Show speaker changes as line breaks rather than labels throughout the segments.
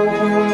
Música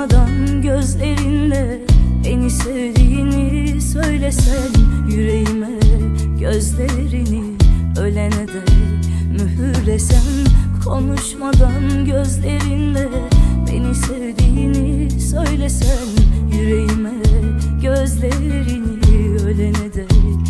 Konuşmadan gözlerinle beni sevdiğini söylesen Yüreğime gözlerini ölene dek mühürlesen Konuşmadan gözlerinle